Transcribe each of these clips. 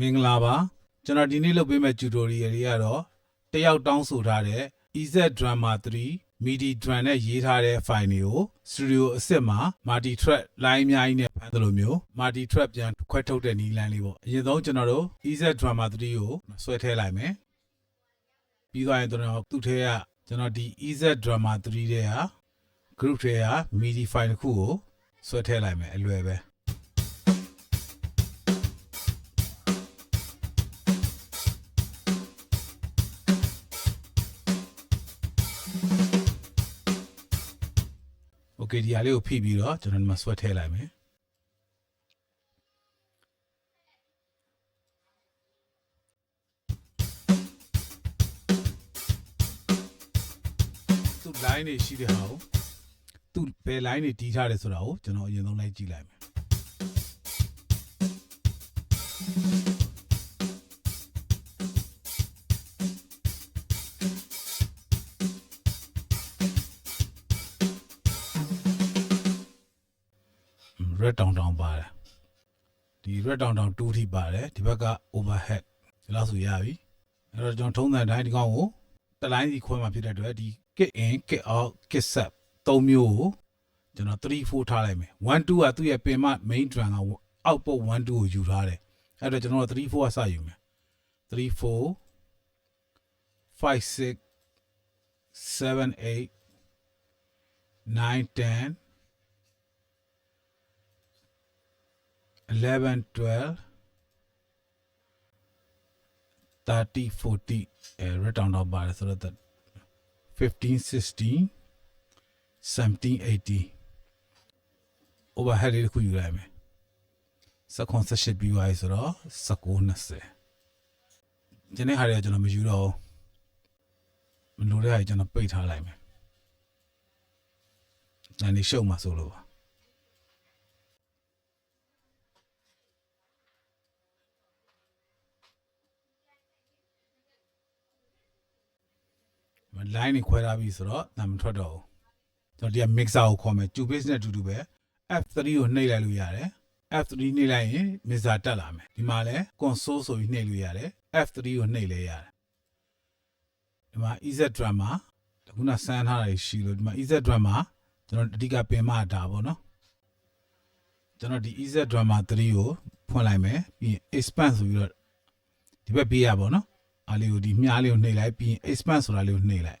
မင်္ဂလာပါကျွန်တော်ဒီနေ့လုပ်ပေးမယ့် tutorial လေးကတော့တယောက်တောင်းဆိုထားတဲ့ EZ Drama 3 MIDI drum နဲ့ရေးထားတဲ့ file တွေကို studio အစစ်မှာ multi track line အများကြီးနဲ့ဖန်သလိုမျိုး multi track ပြန်ခွဲထုတ်တဲ့နည်းလမ်းလေးပေါ့အရင်ဆုံးကျွန်တော်တို့ EZ Drama 3ကိုဆွဲထည့်လိုက်မယ်ပြီးသွားရင်ကျွန်တော်သူ့ထဲကကျွန်တော်ဒီ EZ Drama 3တဲ့ဟာ group ထဲက MIDI file တစ်ခုကိုဆွဲထည့်လိုက်မယ်အလွယ်ပဲ okay ဒီဟာလေးကိုဖိပြီးတော့ကျွန်တော်ဒီမှာဆွဲထည့်လိုက်မယ်သူ line တွေရှိတဲ့ဟာကိုသူဘယ် line တွေတီးထားတယ်ဆိုတာကိုကျွန်တော်အရင်ဆုံးလိုက်ကြည့်လိုက်မယ် red down down ပါတယ်ဒီ red down down 2ထိပါတယ်ဒီဘက်က overhead ဒီလောက်ဆိုရပြီအဲ့တော့ကျွန်တော်ထုံးစံတိုင်းဒီကောင်ကိုတစ်လိုင်းစီခွဲမှာဖြစ်တဲ့အတွက်ဒီ kit in kit out kit set သုံးမျိုးကိုကျွန်တော်3 4ထားလိုက်မယ်1 2ကသူ့ရဲ့ပင်မ main drum က output 1 2ကိုယူထားတယ်အဲ့တော့ကျွန်တော်3 4ကစယူမယ်3 4 5 6 7 8 9 10 11 12 30 40အဲ red down တော့ပါတယ်ဆိုတော့15 16 17 18 overhead လေးတစ်ခုယူလိုက်မယ်စကွန်ဆက်ရှစ်ပြီးသွားပြီဆိုတော့19 20ဒီနေ့ဟာတွေကကျွန်တော်မယူတော့ဘူးမလိုတဲ့ဟာတွေကျွန်တော်ပိတ်ထားလိုက်မယ်။ညာနေရှုံမှာဆိုလို့ပါ line တွေခွဲထားပြီဆိုတော့ဒါမထွက်တော့ဘူးကျွန်တော်ဒီက mixer ကိုခေါ်မယ် two base နဲ့အတူတူပဲ F3 ကိုနှိပ်လိုက်လို့ရတယ် F3 နှိပ်လိုက်ရင် mixer တက်လာမယ်ဒီမှာလဲ console ဆိုပြီးနှိပ်လို့ရတယ် F3 ကိုနှိပ်လဲရတယ်ဒီမှာ EZ drum မှာခုနဆန်းထားတာရှိလို့ဒီမှာ EZ drum မှာကျွန်တော်အဓိကပင်မတာပေါ့နော်ကျွန်တော်ဒီ EZ drum မှာ3ကိုဖွင့်လိုက်မယ်ပြီးရင် expand ဆိုပြီးတော့ဒီဘက်ပေးရပါတော့အားလေးကိုဒီမြားလေးကိုနှိပ်လိုက်ပြီးရင် expand ဆိုတာလေးကိုနှိပ်လိုက်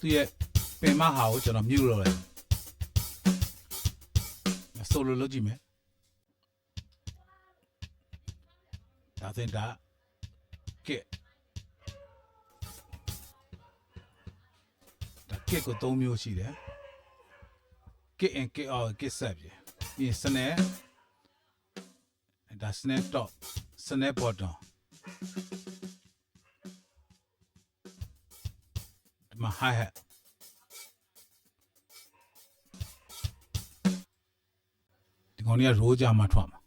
သူရဲ့ပင်မဟာကိုကျွန်တော်မြုပ်လို့လိုက်ဆိုလိုလုပ်ကြည့်မယ်ဒါသင်တာကဲဒါကစ်ကို၃မျိုးရှိတယ်ကစ် and kit out kit set ပြီပြီးရင် snare ဒါ snare top snare bottom ဒီမှာ hi hat ဒီကောင်ကြီးက roll ကြမှာထွက်မှာ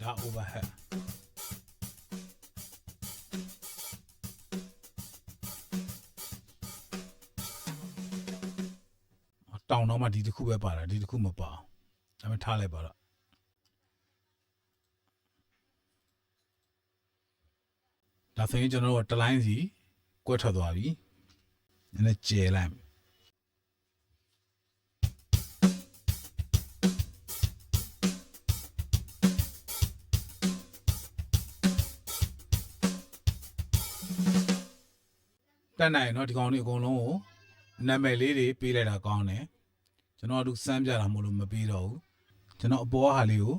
ဒါ overhead တောင်တော့မှဒီတစ်ခုပဲပါတာဒီတစ်ခုမပါအောင်ဒါပေမဲ့ထားလိုက်ပါတော့ ဒါဆိုရင်ကျွန်တော်တို့ကတစ်လိုင်းစီကွက်ထွက်သွားပြီနည်းနည်းကျဲလိုက်တက်နိုင်เนาะဒီကောင်လေးအကုန်လုံးကိုနာမည်လေးတွေပေးလိုက်တာကောင်းတယ်ကျွန်တော်တို့စမ်းပြတာမလို့မပေးတော့ဘူးကျွန်တော်အပေါ်ဟာလေးကို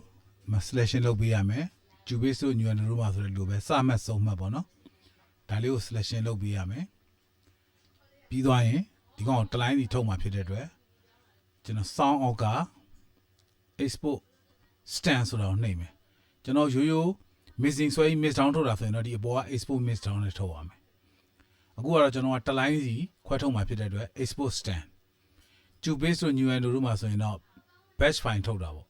မ selection လုပ်ပေးရမယ် Cubase တို့ New Android မှာဆိုတဲ့လိုပဲစမှတ်ဆုံးမှတ်ပေါ့နော်ဒါလေးကို selection လုပ်ပေးရမယ်ပြီးသွားရင်ဒီကောင်ကိုတစ်လိုင်းစီထုတ်မှာဖြစ်တဲ့အတွက်ကျွန်တော် sound အောက်က export stand ဆိုတာကိုနှိပ်မယ်ကျွန်တော်ရိုးရိုး missing ဆွဲ miss down ထုတ်တာဆိုရင်တော့ဒီအပေါ်က export miss down နဲ့ထုတ်ရမယ်အခုကတော့ကျွန်တော်ကတစ်လိုင်းစီခွဲထုတ်မှာဖြစ်တဲ့အတွက် export stand Cubase တို့ New Android တို့မှာဆိုရင်တော့ batch file ထုတ်တာပေါ့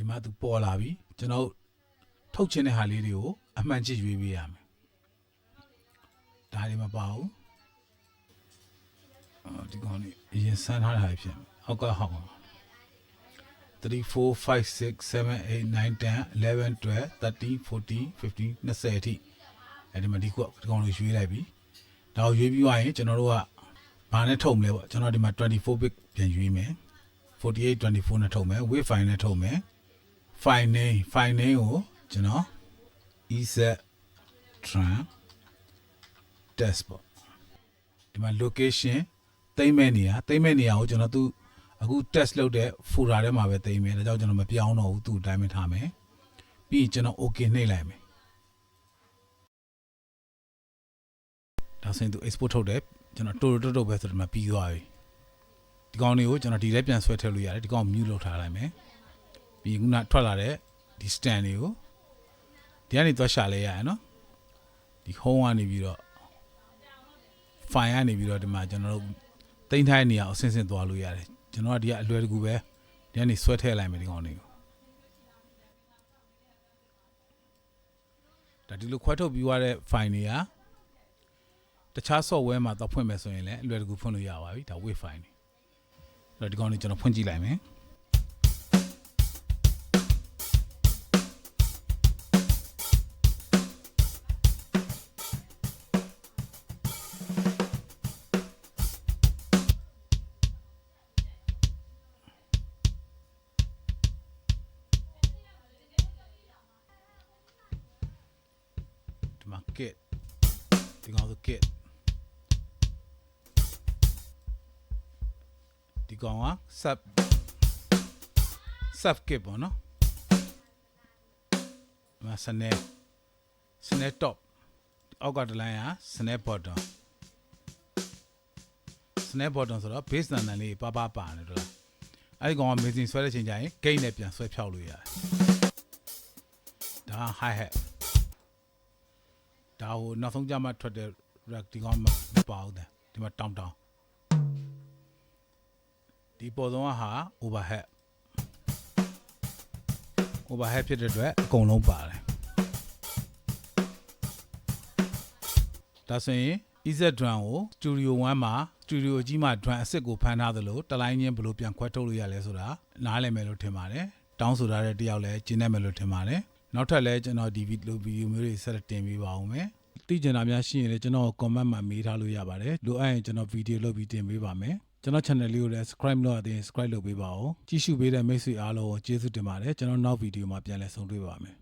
ဒီမှာသူပေါ်လာပြီကျွန်တော်ထုတ်ချင်တဲ့ဟာလေးတွေကိုအမှန်ချစ်ရွေးပေးရမယ်ဒါတွေမပါဘူးအော်ဒီကောင်လေးအရင်စမ်းထားတာဖြစ်မယ်အောက်ကဟောင်း3 4 5 6 7 8 9 10 11 12 13 14 15 20အထိအဲဒီမှာဒီကွဒီကောင်လေးရွေးလိုက်ပြီဒါကိုရွေးပြီးသွားရင်ကျွန်တော်တို့ကဘာနဲ့ထုတ်မလဲပေါ့ကျွန်တော်ဒီမှာ24 bit ပြန်ရွေးမယ်48 24နဲ့ထုတ်မယ် wave file နဲ့ထုတ်မယ် file name file name ကိုကျွန်တော် ez tran test ပေါ့ဒီမှာ location တိမ့်မဲ့နေရာတိမ့်မဲ့နေရာကိုကျွန်တော်သူအခု test လုပ်တဲ့ folder ထဲမှာပဲတိမ့်မယ်ဒါကြောင့်ကျွန်တော်မပြောင်းတော့ဘူးသူ့အတိုင်းပဲထားမယ်ပြီးရင်ကျွန်တော် okay နှိပ်လိုက်မယ်ဒါဆိုရင်သူ export ထုတ်တယ်ကျွန်တော်တိုးတိုးတိုးပဲဆိုတော့မှပြီးသွားပြီဒီကောင်လေးကိုကျွန်တော်ဒီထဲပြန်ဆွဲထည့်လို့ရတယ်ဒီကောင် mute လုပ်ထားလိုက်မယ် ပြီးခုနထွက်လာတဲ့ဒီ stand လေးကိုဒီကနေသွားရှာလဲရရနော်ဒီ home ကနေပြီးတော့ file ကနေပြီးတော့ဒီမှာကျွန်တော်တို့တင်ထားတဲ့နေရာကိုအဆင့်ဆင့်သွားလို့ရတယ်ကျွန်တော်ကဒီကအလွယ်တကူပဲဒီကနေဆွဲထည့်လိုက်မယ်ဒီကောင်လေးကိုဒါဒီလိုခွဲထုတ်ပြီးသွားတဲ့ file တွေကတခြား software မှာတော့ဖွင့်မယ်ဆိုရင်လည်းအလွယ်တကူဖွင့်လို့ရပါပြီဒါ wave file နေအဲ့တော့ဒီကောင်လေးကျွန်တော်ဖွင့်ကြည့်လိုက်မယ် မှာ kit ဒီကောင်ဆို kit ဒီကောင်က sub sub kit ပေါ့နော်ဒီမှာစနေစနေ top အောက်ကတစ်လိုင်းကစနေ bottom စနေ bottom ဆိုတော့ base နံနံလေးပါပါပါနေတော့အဲ့ဒီကောင်က missing ဆွဲတဲ့ချိန်ကျရင် gate နဲ့ပြန်ဆွဲဖြောက်လို့ရတယ်ဒါ hi hat ဒါဟိုနောက်ဆုံးကြမှာထွက်တဲ့ rack ဒီကောင်မပါဘူးတဲ့ဒီမှာတောင်းတောင်းဒီပေါ်ဆုံးကဟာ overhead overhead ဖြစ်တဲ့အတွက်အကုန်လုံးပါတယ်ဒါဆိုရင် EZ drum ကို Studio 1မှာ Studio ကြီးမှာ drum အစ်စ်ကိုဖမ်းထားသလိုတစ်လိုင်းချင်းဘယ်လိုပြန်ခွဲထုတ်လို့ရလဲဆိုတာနားလည်မယ်လို့ထင်ပါတယ်တောင်းဆိုထားတဲ့တယောက်လည်းကျင်းနေမယ်လို့ထင်ပါတယ် နောက်ထပ်လည်းကျွန်တော်ဒီဗီဒီယိုဗီဒီယိုမျိုးတွေဆက်လက်တင်ပေးပါအောင်မယ်သိကျင်တာများရှိရင်လည်းကျွန်တော် comment မှာမေးထားလို့ရပါတယ်လိုအပ်ရင်ကျွန်တော်ဗီဒီယိုလုပ်ပြီးတင်ပေးပါမယ်ကျွန်တော် channel လေးကိုလည်း subscribe လုပ်ရသေးရင် subscribe လုပ်ပေးပါဦးကြည့်ရှုပေးတဲ့မိတ်ဆွေအားလုံးကိုကျေးဇူးတင်ပါတယ်ကျွန်တော်နောက်ဗီဒီယိုမှာပြန်လည်ဆုံတွေ့ပါမယ်